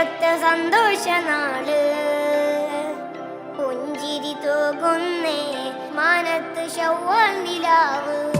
കൊല്ലത്തെ സന്തോഷ നാൾ. പുഞ്ചിരി തോകുന്നേ മനത്ത് ശവ്വാൽ നിലാവ്.